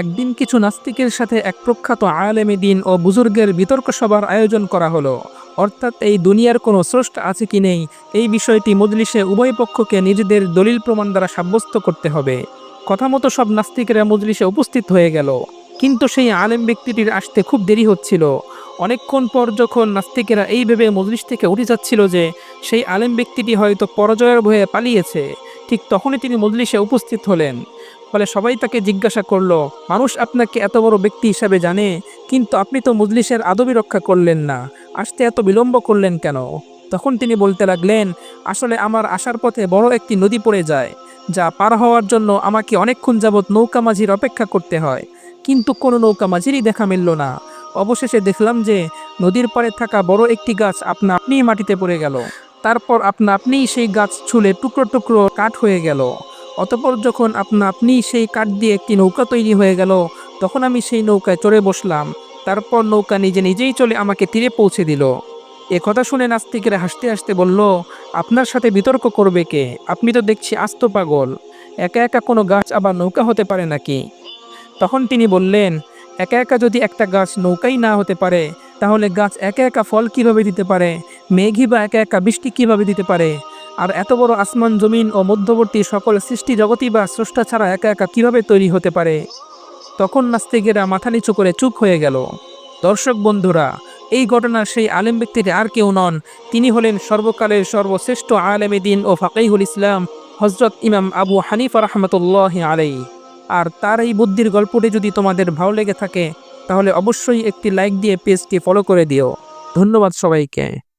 একদিন কিছু নাস্তিকের সাথে এক প্রখ্যাত আলেমী দিন ও বুজুর্গের বিতর্ক সভার আয়োজন করা হলো। অর্থাৎ এই দুনিয়ার কোনো স্রষ্ট আছে কি নেই, এই বিষয়টি মজলিসে উভয় পক্ষকে নিজেদের দলিল প্রমাণ দ্বারা সাব্যস্ত করতে হবে। কথা মতো সব নাস্তিকেরা মজলিসে উপস্থিত হয়ে গেল। কিন্তু সেই আলেম ব্যক্তিটির আসতে খুব দেরি হচ্ছিল। অনেকক্ষণ পর যখন নাস্তিকেরা এই ভেবে মজলিস থেকে উঠে যাচ্ছিল যে, সেই আলেম ব্যক্তিটি হয়তো পরাজয়ের ভয়ে পালিয়েছে ঠিক তখনই তিনি মজলিসে উপস্থিত হলেন। ফলে সবাই তাকে জিজ্ঞাসা করল, মানুষ আপনাকে এত বড় ব্যক্তি হিসাবে জানে, কিন্তু আপনি তো মজলিসের আদবি রক্ষা করলেন না, আসতে এত বিলম্ব করলেন কেন? তখন তিনি বলতে লাগলেন, আসলে আমার আসার পথে বড় একটি নদী পড়ে যায়, যা পার হওয়ার জন্য আমাকে অনেকক্ষণ যাবৎ নৌকা মাঝির অপেক্ষা করতে হয়, কিন্তু কোনো নৌকা মাঝিরই দেখা মিলল না। অবশেষে দেখলাম যে নদীর পাড়ে থাকা বড় একটি গাছ আপনা আপনিই মাটিতে পড়ে গেল। তারপর আপনা আপনিই সেই গাছ ছুলে টুকরো টুকরো কাঠ হয়ে গেল। অতপর যখন আপনা আপনিই সেই কাঠ দিয়ে একটি নৌকা তৈরি হয়ে গেল, তখন আমি সেই নৌকায় চড়ে বসলাম। তারপর নৌকা নিজে নিজেই চলে আমাকে তীরে পৌঁছে দিল। এ কথা শুনে নাস্তিকেরা হাসতে হাসতে বলল, আপনার সাথে বিতর্ক করবে কে? আপনি তো দেখছি আস্ত পাগল। একা একা কোনো গাছ আবার নৌকা হতে পারে নাকি? তখন তিনি বললেন, একা একা যদি একটা গাছ নৌকাই না হতে পারে, তাহলে গাছ একা একা ফল কীভাবে দিতে পারে? মেঘই বা একা একা বৃষ্টি কীভাবে দিতে পারে? আর এত বড় আসমান, জমিন ও মধ্যবর্তী সকল সৃষ্টি জগতই বা স্রষ্টা ছাড়া একা একা কীভাবে তৈরি হতে পারে? তখন নাস্তিকেরা মাথা নিচু করে চুপ হয়ে গেল। দর্শক বন্ধুরা, এই ঘটনার সেই আলেম ব্যক্তিটি আর কেউ নন। তিনি হলেন সর্বকালের সর্বশ্রেষ্ঠ আলেমে দিন ও ফাকাইহুল ইসলাম হজরত ইমাম আবু হানিফা রহমতুল্লাহ আলাই আর তার এই বুদ্ধির গল্পটি যদি তোমাদের ভালো লেগে থাকে, তাহলে অবশ্যই একটি লাইক দিয়ে পেজটি ফলো করে দিও। ধন্যবাদ সবাইকে।